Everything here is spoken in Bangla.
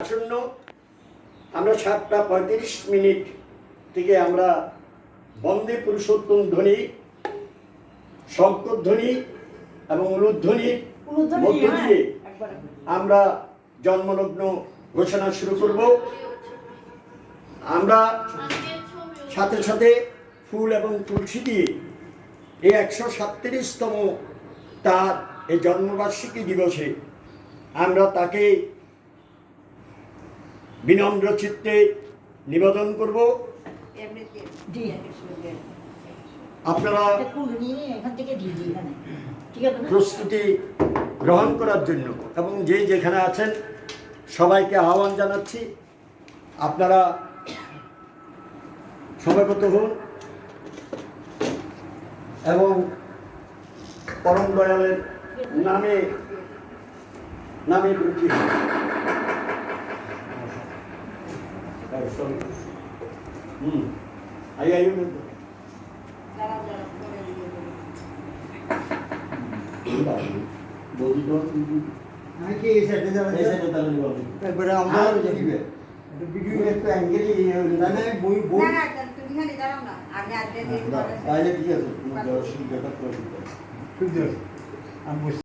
আসন্ন আমরা সাতটা পঁয়ত্রিশ মিনিট থেকে আমরা বন্দে পুরুষোত্তম ধ্বনি শঙ্করধ্বনি এবং উলুধ্বনি উলুধ্বনি, মধ্য দিয়ে আমরা জন্মলগ্ন ঘোষণা শুরু করব। আমরা সাথে সাথে ফুল এবং তুলসী দিয়ে এই একশো সাতত্রিশতম তার এই জন্মবার্ষিকী দিবসে আমরা তাকে বিনম্র চিত্তে নিবেদন করব। আপনারা প্রস্তুতি গ্রহণ করার জন্য এবং যে যেখানে আছেন সবাইকে আহ্বান জানাচ্ছি। আপনারা সময়গত হন এবং পরম দয়ালের নামে নামে పరిశ్రమ అవి అయి ఉండదు আমি